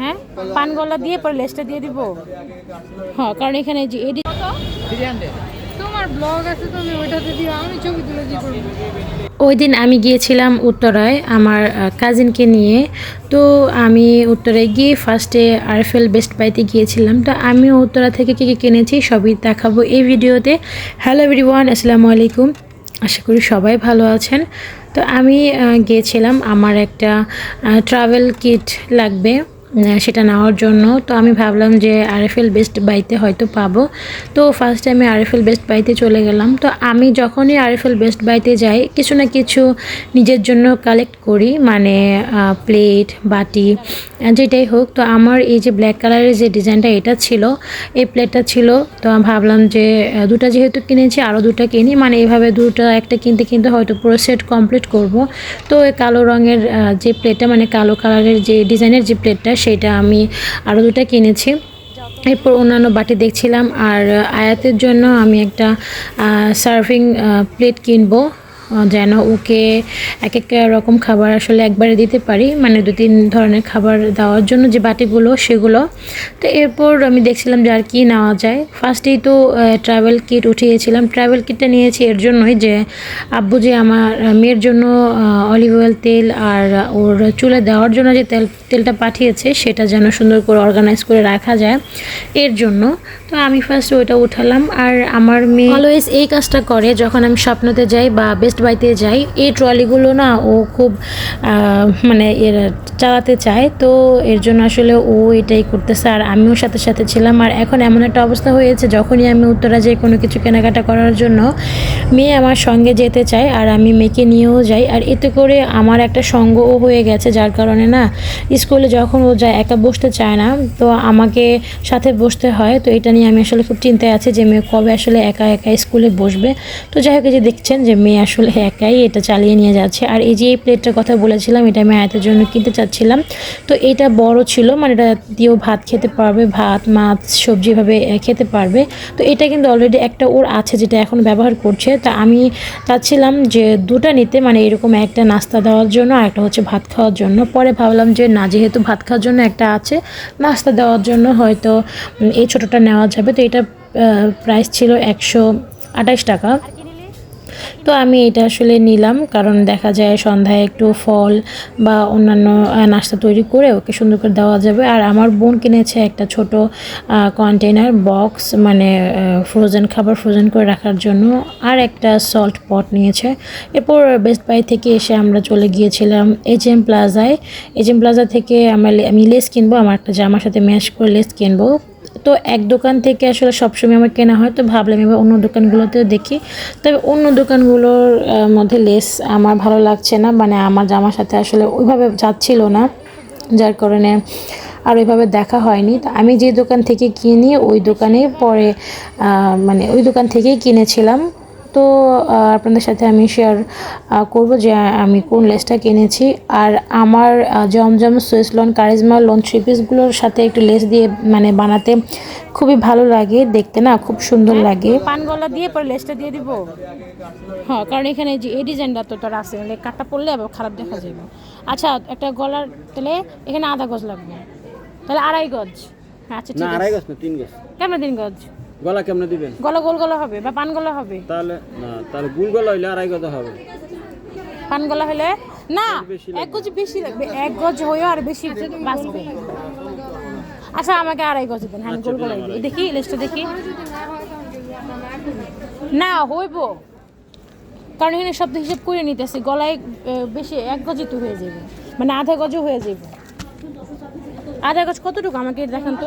হ্যাঁ? পান গলা দিয়ে পরে লেসটা দিয়ে দিব? হ্যাঁ কারণ এখানে যে এডি তোমার ব্লগ আছে তুমি ওইটাতে দিও আমি ছবি তুলে কি করব। ওই দিন আমি গিয়েছিলাম উত্তরায় আমার কাজিনকে নিয়ে। তো আমি উত্তরায় গিয়ে ফার্স্টে আরএফএল বেস্ট বাইতে গিয়েছিলাম। তো আমিও উত্তরা থেকে কী কী কিনেছি সবই দেখাবো এই ভিডিওতে। হ্যালো এভরিওয়ান আসসালামু আলাইকুম। আশা করি সবাই ভালো আছেন। তো আমি গিয়েছিলাম। আমার একটা ট্রাভেল কিট লাগবে। সেটা নেওয়ার জন্য। তো আমি ভাবলাম যে আরএফএল বেস্ট বাইতে হয়তো পাবো। তো ফার্স্ট আমি আরএফএল বেস্ট বাইতে চলে গেলাম। তো আমি যখনই আরএফএল বেস্ট বাইতে যাই, কিছু না কিছু নিজের জন্য কালেক্ট করি। মানে প্লেট বাটি যেটাই হোক। তো আমার এই যে ব্ল্যাক কালারের যে ডিজাইনটা এটা ছিল। এই প্লেটটা ছিল। তো ভাবলাম যে দুটো যেহেতু কিনেছি আরও দুটো কিনি। মানে এইভাবে দুটো একটা কিনতে কিনতে হয়তো পুরো সেট কমপ্লিট করব। তো কালো রঙের যে প্লেটটা মানে কালো কালারের যে ডিজাইনের যে প্লেটটা সেটা আমি আরও দুটা কিনেছি। এরপর অন্যান্য বাটি দেখছিলাম আর আয়াতের জন্য আমি একটা সার্ভিং প্লেট কিনবো। যেন ওকে এক এক রকম খাবার আসলে একবারে দিতে পারি মানে দু তিন ধরনের খাবার দেওয়ার জন্য যে বাটিগুলো, সেগুলো। তো এরপর আমি দেখছিলাম যে আর কী নেওয়া যায়। ফার্স্টেই তো ট্রাভেল কিট উঠিয়েছিলাম। ট্রাভেল কিটটা নিয়েছি এর জন্যই যে, আব্বু যে আমার মেয়ের জন্য অলিভ অয়েল তেল আর ওর চুলে দেওয়ার জন্য যে তেল, তেলটা পাঠিয়েছে, সেটা যেন সুন্দর করে অর্গানাইজ করে রাখা যায় এর জন্য। তো আমি ফার্স্ট ওইটা উঠালাম। আর আমার মেয়ে অলওয়েজ এই কাজটা করে যখন আমি স্বপ্নতে যাই বা বেস্ট বাইতে যাই। এই ট্রলিগুলো না ও খুব মানে এর চালাতে চায়। তো এর জন্য আসলে ও এটাই করতেছে। আর আমিও সাথে সাথে ছিলাম। আর এখন এমন একটা অবস্থা হয়েছে, যখনই আমি উত্তরা যাই কোনো কিছু কেনাকাটা করার জন্য, মেয়ে আমার সঙ্গে যেতে চায় আর আমি মেয়েকে নিয়েও যাই। আর এতে করে আমার একটা সঙ্গও হয়ে গেছে, যার কারণে না স্কুলে যখন ও যায় একা বসতে চায় না, তো আমাকে সাথে বসতে হয়। তো এটা নিয়ে আমি আসলে খুব চিন্তায় আছি যে মেয়ে কবে আসলে একা একা স্কুলে বসবে। তো যাই হোক যে দেখছেন যে মেয়ে আসলে একাই এটা চালিয়ে নিয়ে যাচ্ছে। আর এই যে এই প্লেটটার কথা বলেছিলাম, এটা আমি আয়াতের জন্য কিনতে চাচ্ছিলাম। তো এটা বড় ছিল মানে এটা দিয়েও ভাত খেতে পারবে, ভাত, মাছ, সবজি ভাবে খেতে পারবে। তো এটা কিন্তু অলরেডি একটা ওর আছে যেটা এখন ব্যবহার করছে। তা আমি চাচ্ছিলাম যে দুটা নিতে মানে এরকম একটা নাস্তা দেওয়ার জন্য আর একটা হচ্ছে ভাত খাওয়ার জন্য। পরে ভাবলাম যে না, যেহেতু ভাত খাওয়ার জন্য একটা আছে, নাস্তা দেওয়ার জন্য হয়তো এই ছোটোটা নেওয়া যাবে। তো এটা প্রাইস ছিল একশো আঠাশ টাকা। তো আমি এটা আসলে নিলাম, কারণ দেখা যায় সন্ধ্যায় একটু ফল বা অন্যান্য নাস্তা তৈরি করে ওকে সুন্দর করে দেওয়া যাবে। আর আমার বোন কিনেছে একটা ছোট কন্টেনার বক্স মানে ফ্রোজেন খাবার ফ্রোজেন করে রাখার জন্য, আর একটা সল্ট পট নিয়েছে। এরপর বেস্ট বাই থেকে এসে আমরা চলে গিয়েছিলাম এইচ এম প্লাজায় এইচ এম প্লাজা থেকে আমরা আমি লেস কিনবো, আমার একটা জামার সাথে ম্যাশ করে লেস কিনবো। তো এক দোকান থেকে আসলে সবসময় আমার কেনা হয়, তো ভাবলাম এবার অন্য দোকানগুলোতেও দেখি। তবে অন্য দোকানগুলোর মধ্যে লেস আমার ভালো লাগছে না মানে আমার জামার সাথে আসলে ওইভাবে যাচ্ছিল না, যার কারণে আর ওইভাবে দেখা হয়নি। তো আমি যে দোকান থেকে কিনি, ওই দোকানে পরে মানে ওই দোকান থেকেই কিনেছিলাম। তো আপনাদের সাথে আমি শেয়ার করব যে আমি কোন লেসটা কিনেছি। আর আমার Jamjam Swiss lawn Charizma lawn three পিসগুলোর সাথে একটু লেস দিয়ে মানে বানাতে খুবই ভালো লাগে দেখতে না খুব সুন্দর লাগে। পান গলা দিয়ে পরে লেসটা দিয়ে দিব। হ্যাঁ কারণ এখানে যে এই ডিজাইনটা তো তার আছে মানে কাটা পড়লে আবার খারাপ দেখা যাবে আচ্ছা একটা গলার তাহলে এখানে আধা গজ লাগবে। তাহলে আড়াই গজ। হ্যাঁ, আচ্ছা না ঠিক আড়াই গজ না তিন গজ। কেমন দিন গজ? গলা কেমনে দিবেন? গলা গোল গলা হবে বা পান গলা হবে। তাহলে না তাহলে গুল গলা হইলে আড়াই গজ হবে। পান গলা হলে না এক গজ বেশি লাগবে এক গজ হয়েও আর বেশি বাঁচবে। আচ্ছা আমাকে আড়াই গজ দেন হ্যাঁ গোল গলা দিই। দেখি লিস্টটা দেখি। না হইব। কারণ এখানে শব্দ হিসেব করে নিতেছি গলায় বেশি এক গজই তো হয়ে যাবে। মানে আধা গজও হয়ে যাবে। আধা গজ কতটুকু? আমাকে দেখান তো।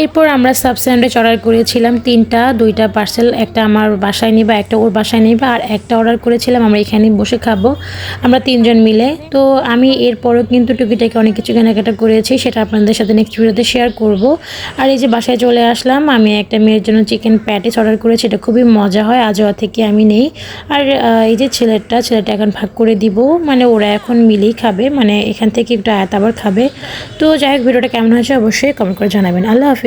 এরপর আমরা সাব অর্ডার করেছিলাম তিনটা, দুইটা পার্সেল, একটা আমার বাসায় নিবা, একটা ওর বাসায় নিবা, আর একটা অর্ডার করেছিলাম, আমরা এখানে বসে খাব। আমরা তিনজন মিলে। তো আমি এরপরও কিন্তু টুকিটাকে অনেক কিছু কেনাকাটা করেছি, সেটা আপনাদের সাথে নেক্সট ভিডিওতে শেয়ার করব। আর এই যে বাসায় চলে আসলাম, আমি একটা মেয়ের জন্য চিকেন প্যাটিস অর্ডার করেছি, এটা খুবই মজা হয় আজোয়া থেকে আমি নেই। আর এই যে ছেলেটা ছেলেটা এখন ভাগ করে দিব মানে ওরা এখন মিলেই খাবে মানে এখান থেকে একটু আয়াত আবার খাবে। তো যাই হোক ভিডিওটা কেমন হয়েছে অবশ্যই কমেন্ট করে জানাবেন। আল্লাহ হাফিজ।